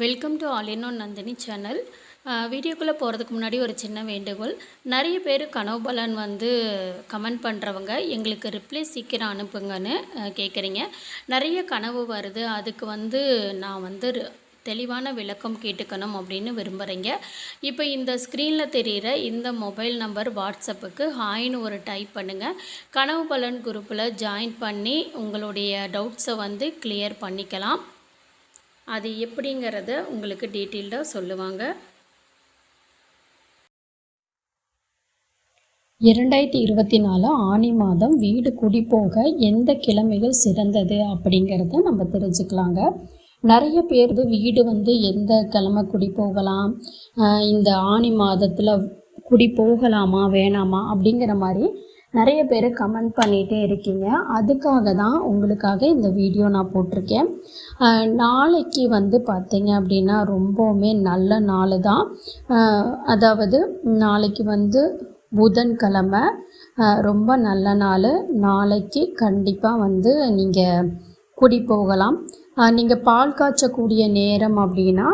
Welcome to all in one Nandini channel வீடியோக்குள்ளே போகிறதுக்கு முன்னாடி ஒரு சின்ன வேண்டுகோள். நிறைய பேர் கனவு பலன் வந்து கமெண்ட் பண்ணுறவங்க எங்களுக்கு ரிப்ளை சீக்கிரம் அனுப்புங்கன்னு கேட்குறீங்க நிறைய கனவு வருது. அதுக்கு வந்து நான் வந்து தெளிவான விளக்கம் கேட்டுக்கணும் அப்படின்னு விரும்புகிறீங்க இப்போ இந்த ஸ்க்ரீனில் தெரிகிற இந்த மொபைல் நம்பர் வாட்ஸ்அப்புக்கு ஹாய்னு ஒரு டைப் பண்ணுங்கள் கனவு பலன் குரூப்பில் ஜாயின் பண்ணி உங்களுடைய டவுட்ஸை வந்து கிளியர் பண்ணிக்கலாம். அது எப்படிங்கிறத உங்களுக்கு டீட்டெயில்டாக சொல்லுவாங்க. இரண்டாயிரத்தி இருபத்தி நாலு ஆனி மாதம் வீடு குடி போக எந்த கிழமைகள் சிறந்தது அப்படிங்கிறத நம்ம தெரிஞ்சுக்கலாங்க. நிறைய பேர் வீடு வந்து எந்த கிழமை குடி போகலாம் இந்த ஆனி மாதத்தில் குடி போகலாமா வேணாமா அப்படிங்கிற மாதிரி நிறைய பேர் கமெண்ட் பண்ணிகிட்டே இருக்கீங்க. அதுக்காக தான் உங்களுக்காக இந்த வீடியோ நான் போட்டிருக்கேன். நாளைக்கு வந்து பார்த்தீங்க அப்படின்னா ரொம்பவுமே நல்ல நாள் தான். அதாவது நாளைக்கு வந்து புதன்கிழமை ரொம்ப நல்ல நாள். நாளைக்கு கண்டிப்பாக வந்து நீங்கள் குடி போகலாம். நீங்கள் பால் காய்ச்சக்கூடிய நேரம் அப்படின்னா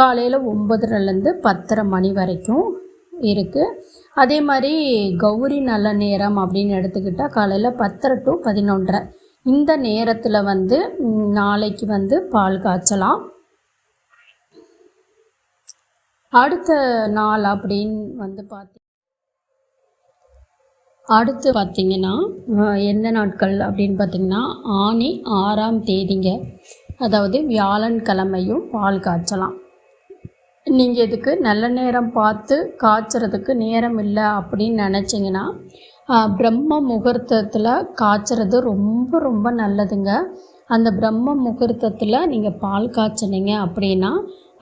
காலையில் ஒம்பதுலேருந்து பத்தரை மணி வரைக்கும் இருக்குது அதே மாதிரி கௌரி நல்ல நேரம் அப்படின்னு எடுத்துக்கிட்டால் காலையில் பத்தரை டு பதினொன்றரை. இந்த நேரத்தில் வந்து நாளைக்கு வந்து பால் காய்ச்சலாம். அடுத்த நாள் அப்படின்னு வந்து பார்த்தி அடுத்து பார்த்தீங்கன்னா எந்த நாட்கள் அப்படின்னு பார்த்தீங்கன்னா ஆனி ஆறாம் தேதிங்க. அதாவது வியாழன் கிழமையும் பால் காய்ச்சலாம். நீங்கள் இதுக்கு நல்ல நேரம் பார்த்து காய்ச்சறதுக்கு நேரம் இல்லை அப்படின்னு நினச்சிங்கன்னா பிரம்ம முகூர்த்தத்தில் காய்ச்சறது ரொம்ப ரொம்ப நல்லதுங்க. அந்த பிரம்ம முகூர்த்தத்தில் நீங்கள் பால் காய்ச்சினீங்க அப்படின்னா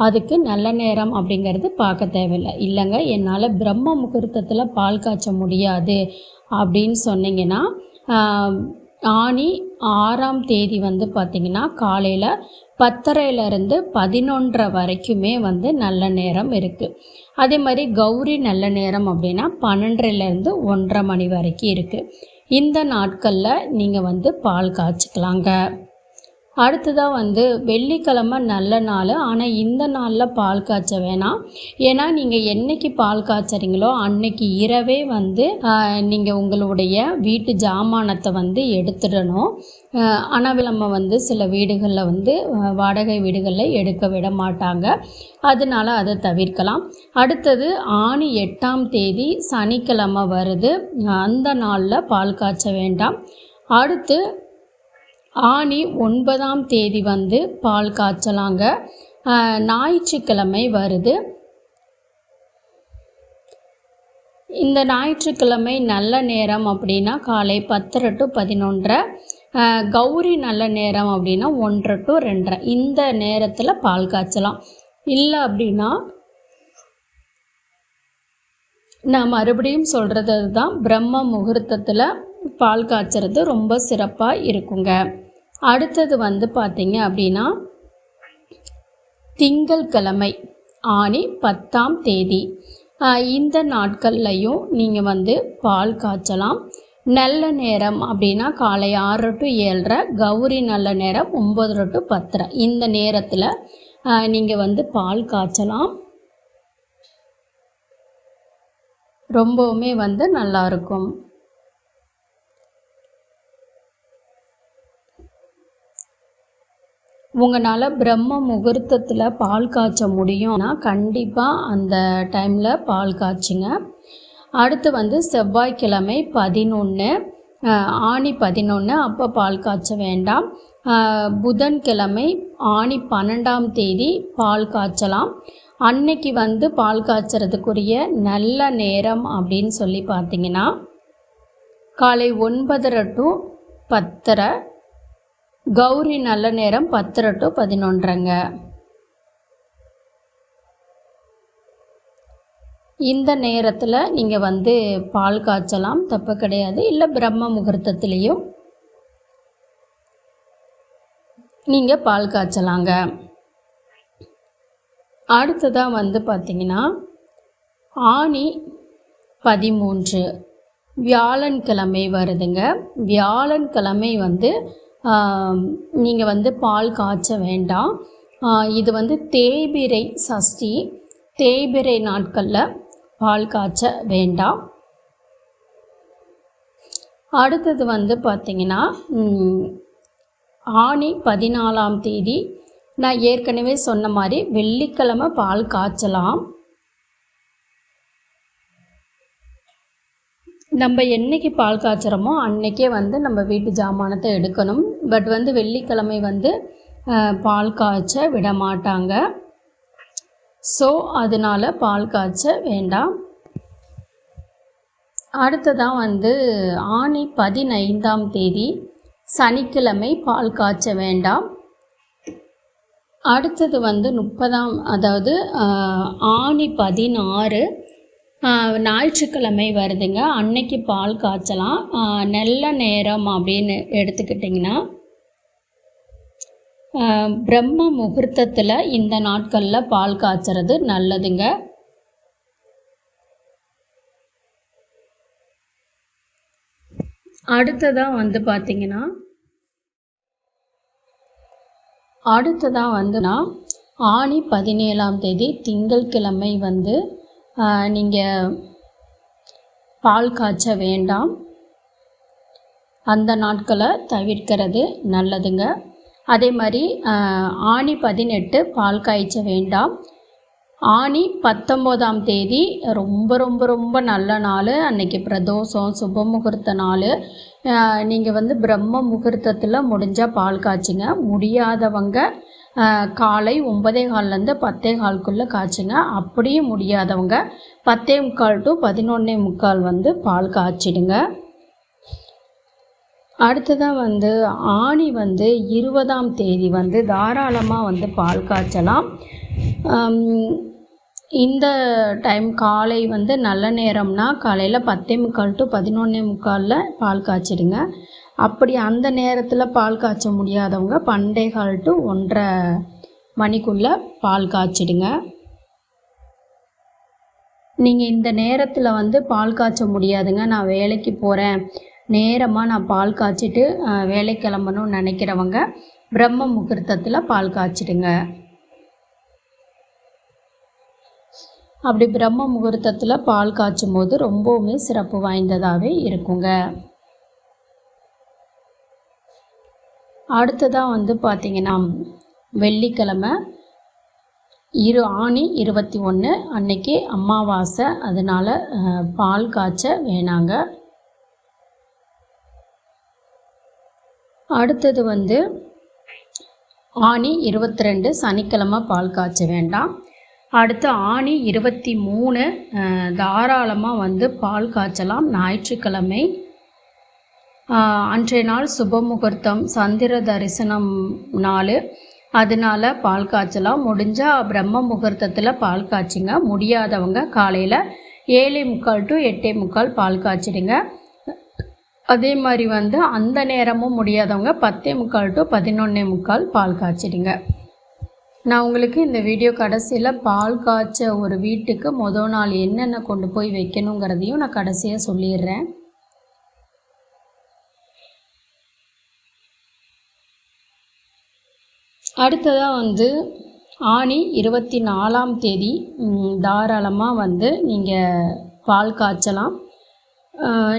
அதுக்கு நல்ல நேரம் அப்படிங்கிறது பார்க்க தேவையில்லை. இல்லைங்க என்னால் பிரம்ம முகூர்த்தத்தில் பால் காய்ச்ச முடியாது அப்படின்னு சொன்னீங்கன்னா ஆணி ஆனி ஆறாம் தேதி வந்து பார்த்திங்கன்னா காலையில் பத்தரையிலேருந்து பதினொன்றரை வரைக்குமே வந்து நல்ல நேரம் இருக்குது அதே மாதிரி கௌரி நல்ல நேரம் அப்படின்னா பன்னெண்டுலேருந்து ஒன்றரை மணி வரைக்கும் இருக்குது இந்த நாட்களில் நீங்கள் வந்து பால் காய்ச்சிக்கலாங்க. அடுத்ததாக வந்து வெள்ளிக்கிழமை நல்ல நாள். ஆனால் இந்த நாளில் பால் காய்ச்ச வேணாம். ஏன்னா நீங்கள் என்னைக்கு பால் காய்ச்சறீங்களோ அன்னைக்கு இரவே வந்து நீங்கள் உங்களுடைய வீட்டு ஜாமானத்தை வந்து எடுத்துடணும். ஆஹ் ஆனால் நம்ம வந்து சில வீடுகளில் வந்து வாடகை வீடுகளில் எடுக்க விட மாட்டாங்க. அதனால அதை தவிர்க்கலாம். அடுத்தது ஆணி எட்டாம் தேதி சனிக்கிழமை வருது. அந்த நாளில் பால் காய்ச்ச வேண்டாம். அடுத்து ஆனி ஒன்பதாம் தேதி வந்து பால் காய்ச்சலாங்க. ஞாயிற்றுக்கிழமை வருது. இந்த ஞாயிற்றுக்கிழமை நல்ல நேரம் அப்படின்னா காலை பத்தரை டு பதினொன்றரை. கௌரி நல்ல நேரம் அப்படின்னா ஒன்றரை டு ரெண்டரை. இந்த நேரத்தில் பால் காய்ச்சலாம். இல்லை அப்படின்னா நான் மறுபடியும் சொல்கிறது தான் பிரம்ம முகூர்த்தத்தில் பால் காய்ச்சறது ரொம்ப சிறப்பாக இருக்குங்க. அடுத்தது வந்து பார்த்தீங்க அப்படின்னா திங்கள்கிழமை ஆணி பத்தாம் தேதி. இந்த நாட்கள்லையும் நீங்கள் வந்து பால் காய்ச்சலாம். நல்ல நேரம் அப்படின்னா காலை ஆறு டு ஏழரை கௌரி நல்ல நேரம் ஒம்பது டு பத்தரை. இந்த நேரத்தில் நீங்கள் வந்து பால் காய்ச்சலாம். ரொம்பவுமே வந்து நல்லாயிருக்கும் உங்களால் பிரம்ம முகூர்த்தத்தில் பால் காய்ச்ச முடியும்னா கண்டிப்பாக அந்த டைமில் பால் காய்ச்சுங்க. அடுத்து வந்து செவ்வாய்க்கிழமை பதினொன்று ஆணி பதினொன்று அப்போ பால் காய்ச்ச வேண்டாம். புதன்கிழமை ஆணி பன்னெண்டாம் தேதி பால் காய்ச்சலாம். அன்னைக்கு வந்து பால் காய்ச்சறதுக்குரிய நல்ல நேரம் அப்படின்னு சொல்லி பார்த்தீங்கன்னா காலை ஒன்பதரை டு பத்தரை கௌரி நல்ல நேரம் பத்தரை டு பதினொன்றுங்க இந்த நேரத்தில் நீங்கள் வந்து பால் காய்ச்சலாம் தப்பு கிடையாது. இல்லை பிரம்ம முகூர்த்தத்துலேயும் நீங்கள் பால் காய்ச்சலாங்க. அடுத்ததாக வந்து பார்த்தீங்கன்னா ஆணி பதிமூன்று வியாழன்கிழமை வருதுங்க. வியாழன்கிழமை வந்து நீங்கள் வந்து பால் காய்ச்ச வேண்டாம். இது வந்து தேய்பிரை சஷ்டி தேய்பிரை நாட்களில் பால் காய்ச்ச வேண்டாம். அடுத்தது வந்து பார்த்திங்கன்னா ஆணி பதினாலாம் தேதி நான் ஏற்கனவே சொன்ன மாதிரி வெள்ளிக்கிழமை பால் காய்ச்சலாம். நம்ம என்றைக்கு பால் காய்ச்சுறோமோ அன்றைக்கே வந்து நம்ம வீட்டு ஜாமானத்தை எடுக்கணும். பட் வந்து வெள்ளிக்கிழமை வந்து பால் காய்ச்ச விட மாட்டாங்க ஸோ அதனால் பால் காய்ச்ச வேண்டாம். அடுத்ததான் வந்து ஆணி பதினைந்தாம் தேதி சனிக்கிழமை பால் காய்ச்ச வேண்டாம். அடுத்தது வந்து முப்பதாம் அதாவது ஆணி பதினாறு ஞாயிற்றுக்கிழமை வருதுங்க. அன்னைக்கு பால் காய்ச்சலாம். நல்ல நேரம் அப்படின்னு எடுத்துக்கிட்டிங்கன்னா பிரம்ம முகூர்த்தத்தில் இந்த நாட்களில் பால் காய்ச்சறது நல்லதுங்க. அடுத்ததாக வந்து பார்த்திங்கன்னா அடுத்ததாக வந்துன்னா ஆணி பதினேழாம் தேதி திங்கள்கிழமை வந்து நீங்கள் பால் காய்ச்ச வேண்டாம். அந்த நாட்களை தவிர்க்கிறது நல்லதுங்க. அதே மாதிரி ஆணி பதினெட்டு பால் காய்ச்ச வேண்டாம். ஆணி பத்தொம்போதாம் தேதி ரொம்ப ரொம்ப ரொம்ப நல்ல நாள். அன்னைக்கு பிரதோஷம் சுப முகூர்த்த நாள். நீங்கள் வந்து பிரம்ம முகூர்த்தத்தில் முடிஞ்சால் பால் காய்ச்சிங்க. முடியாதவங்க காலை ஒன்பதே கால்லேருந்து பத்தே கால்குள்ளே காய்ச்சுங்க. அப்படியும் முடியாதவங்க பத்தே முக்கால் டு பதினொன்னே முக்கால் வந்து பால் காய்ச்சிடுங்க. அடுத்ததாக வந்து ஆணி வந்து இருபதாம் தேதி வந்து தாராளமாக வந்து பால் காய்ச்சலாம். இந்த டைம் காலை வந்து நல்ல நேரம்னா காலையில் பத்தே முக்கால் டு பதினொன்னே முக்காலில் பால் காய்ச்சிடுங்க. அப்படி அந்த நேரத்தில் பால் காய்ச்ச முடியாதவங்க பண்டே கால் டு ஒன்றரை மணிக்குள்ளே பால் காய்ச்சிடுங்க. நீங்கள் இந்த நேரத்தில் வந்து பால் காய்ச்ச முடியாதுங்க. நான் வேலைக்கு போகிறேன் நேரமாக நான் பால் காய்ச்சிட்டு வேலை கிளம்பணும்னு நினைக்கிறவங்க பிரம்ம முகூர்த்தத்தில் பால் காய்ச்சிடுங்க. அப்படி பிரம்ம முகூர்த்தத்தில் பால் காய்ச்சும் போது ரொம்பவுமே சிறப்பு வாய்ந்ததாகவே இருக்குங்க. அடுத்ததாக வந்து பார்த்திங்கன்னா வெள்ளிக்கிழமை இரு ஆணி இருபத்தி ஒன்று அன்னைக்கு அமாவாசை அதனால் பால் காய்ச்ச வேணாங்க. அடுத்தது வந்து ஆணி இருபத்தி ரெண்டு சனிக்கிழமை பால் காய்ச்ச வேண்டாம். அடுத்து ஆணி இருபத்தி மூணு தாராளமாக வந்து பால் காய்ச்சலாம். ஞாயிற்றுக்கிழமை அன்றைய நாள் சுப முகூர்த்தம் சந்திர தரிசனம் நாள். அதனால பால் காய்ச்சலாம். முடிஞ்சால் பிரம்ம முகூர்த்தத்தில் பால் காய்ச்சிங்க. முடியாதவங்க காலையில் ஏழே முக்கால் டு எட்டே முக்கால் பால் காய்ச்சிடுங்க. அதே மாதிரி வந்து அந்த நேரமும் முடியாதவங்க பத்தே முக்கால் டு பதினொன்னே முக்கால் பால் காய்ச்சிடுங்க. நான் உங்களுக்கு இந்த வீடியோ கடைசியில் பால் காய்ச்ச ஒரு வீட்டுக்கு மொதல் நாள் என்னென்ன கொண்டு போய் வைக்கணுங்கிறதையும் நான் கடைசியாக சொல்லிடுறேன். அடுத்ததாக வந்து ஆணி இருபத்தி நாலாம் தேதி தாராளமாக வந்து நீங்கள் பால் காய்ச்சலாம்.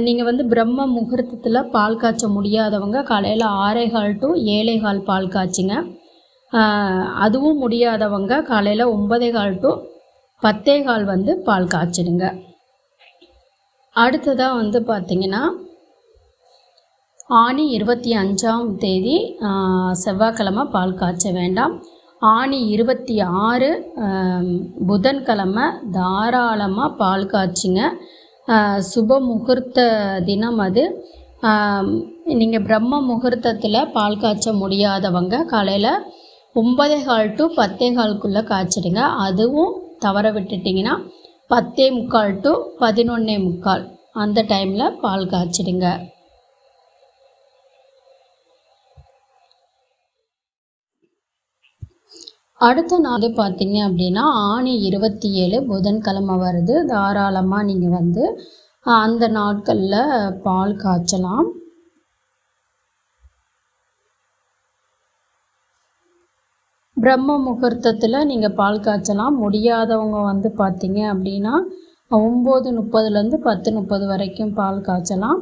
நீங்கள் வந்து பிரம்ம முகூர்த்தத்தில் பால் காய்ச்ச முடியாதவங்க காலையில் ஆறேகால் டு ஏழேகால் பால் காய்ச்சிங்க. அதுவும் முடியாதவங்க காலையில் ஒன்பதே கால் டு பத்தே கால் வந்து பால் காய்ச்சிடுங்க. அடுத்ததாக வந்து பார்த்திங்கன்னா ஆணி இருபத்தி அஞ்சாம் தேதி செவ்வாய்க்கிழமை பால் காய்ச்ச வேண்டாம். ஆணி இருபத்தி ஆறு புதன்கிழமை தாராளமாக பால் காய்ச்சிங்க. சுப முகூர்த்த தினம் அது. நீங்கள் பிரம்ம முகூர்த்தத்தில் பால் காய்ச்ச முடியாதவங்க காலையில் ஒன்பதே கால் டு பத்தே கால்குள்ளே காய்ச்சிடுங்க. அதுவும் தவற விட்டுட்டிங்கன்னா பத்தே முக்கால் டு பதினொன்னே முக்கால் அந்த டைமில் பால் காய்ச்சிடுங்க. அடுத்த நாள் பார்த்தீங்க அப்படின்னா ஆணி இருபத்தி ஏழு புதன்கிழமை வருது. தாராளமாக நீங்கள் வந்து அந்த நாட்களில் பால் காய்ச்சலாம். பிரம்ம முகூர்த்தத்தில் நீங்கள் பால் காய்ச்சலாம். முடியாதவங்க வந்து பார்த்தீங்க அப்படின்னா ஒம்பது முப்பதுலேருந்து பத்து முப்பது வரைக்கும் பால் காய்ச்சலாம்.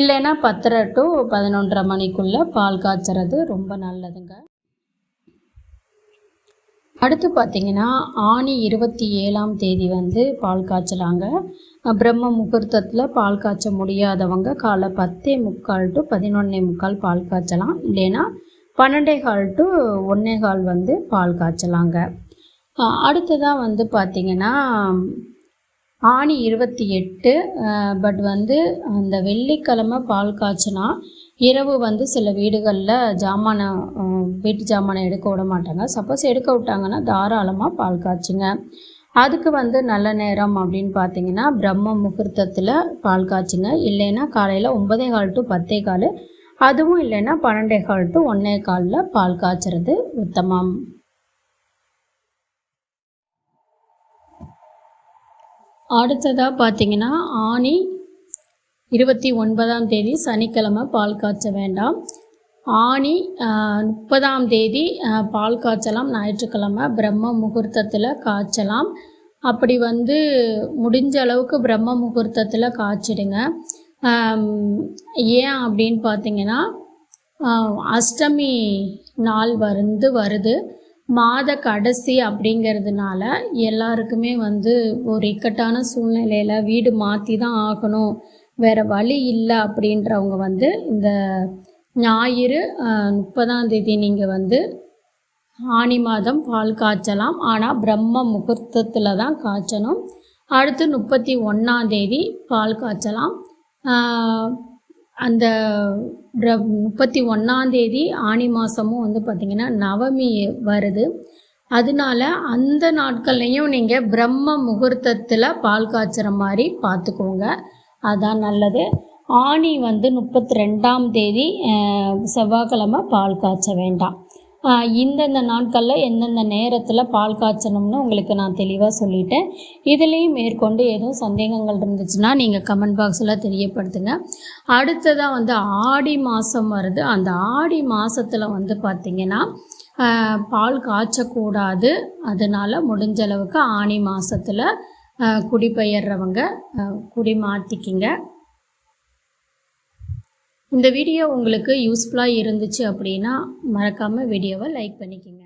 இல்லைன்னா பத்தரை டு பதினொன்றரை மணிக்குள்ளே பால் காய்ச்சறது ரொம்ப நல்லதுங்க. அடுத்து பார்த்திங்கன்னா ஆணி இருபத்தி ஏழாம் தேதி வந்து பால் காய்ச்சலாங்க. பிரம்ம முகூர்த்தத்தில் பால் காய்ச்ச முடியாதவங்க காலை பத்தே முக்கால் டு பதினொன்னே முக்கால் பால் காய்ச்சலாம். இல்லைன்னா பன்னெண்டே கால் டு ஒன்றே கால் வந்து பால் காய்ச்சலாங்க. அடுத்ததாக வந்து பார்த்திங்கன்னா ஆணி இருபத்தி எட்டு பட் வந்து அந்த வெள்ளிக்கிழமை பால் காய்ச்சினா இரவு வந்து சில வீடுகளில் ஜாமானை வீட்டு ஜாமானை எடுக்க விட மாட்டாங்க. சப்போஸ் எடுக்க விட்டாங்கன்னா தாராளமாக பால் காய்ச்சுங்க. அதுக்கு வந்து நல்ல நேரம் அப்படின்னு பார்த்தீங்கன்னா பிரம்ம முகூர்த்தத்தில் பால் காய்ச்சுங்க. இல்லைன்னா காலையில் ஒன்பதே கால் டு பத்தே கால். அதுவும் இல்லைன்னா பன்னெண்டே கால் டு ஒன்றே காலில் பால் காய்ச்சறது உத்தமம். அடுத்ததாக பார்த்தீங்கன்னா ஆணி இருபத்தி ஒன்பதாம் தேதி சனிக்கிழமை பால் காய்ச்ச வேண்டாம். ஆணி முப்பதாம் தேதி பால் காய்ச்சலாம். ஞாயிற்றுக்கிழமை பிரம்ம முகூர்த்தத்தில் காய்ச்சலாம். அப்படி வந்து முடிஞ்ச அளவுக்கு பிரம்ம முகூர்த்தத்தில் காய்ச்சிடுங்க. ஏன் அப்படின்னு பார்த்தீங்கன்னா அஷ்டமி நாள் வந்து வருது. மாத கடைசி அப்படிங்கிறதுனால எல்லாருக்குமே வந்து ஒரு இக்கட்டான சூழ்நிலையில் வீடு மாற்றி தான் ஆகணும். வேறு வழி இல்லை அப்படின்றவங்க வந்து இந்த ஞாயிறு முப்பதாம் தேதி நீங்கள் வந்து ஆனி மாதம் பால் காய்ச்சலாம். ஆனால் பிரம்ம முகூர்த்தத்தில் தான் காய்ச்சணும். அடுத்து முப்பத்தி ஒன்றாந்தேதி பால் காய்ச்சலாம். அந்த முப்பத்தி ஒன்றாந்தேதி ஆனி மாதமும் வந்து பார்த்திங்கன்னா நவமி வருது. அதனால அந்த நாட்கள்லையும் நீங்கள் பிரம்ம முகூர்த்தத்தில் பால் காய்ச்சுற மாதிரி பார்த்துக்கோங்க அதான் நல்லது. ஆணி வந்து முப்பத்தி ரெண்டாம் தேதி செவ்வாய்க்கிழமை பால் காய்ச்ச வேண்டாம். இந்தந்த நாட்களில் எந்தெந்த நேரத்தில் பால் காய்ச்சணும்னு உங்களுக்கு நான் தெளிவாக சொல்லிட்டேன். இதுலேயும் மேற்கொண்டு எதுவும் சந்தேகங்கள் இருந்துச்சுன்னா நீங்கள் கமெண்ட் பாக்ஸில் தெரியப்படுத்துங்க. அடுத்ததாக வந்து ஆடி மாதம் வருது. அந்த ஆடி மாதத்தில் வந்து பார்த்திங்கன்னா பால் காய்ச்சக்கூடாது. அதனால் முடிஞ்ச அளவுக்கு ஆணி மாதத்தில் குடிபெயர்றவங்க குடி மாற்றிக்கிங்க இந்த வீடியோ உங்களுக்கு யூஸ்ஃபுல்லாக இருந்துச்சு அப்படின்னா மறக்காமல் வீடியோவை லைக் பண்ணிக்கோங்க.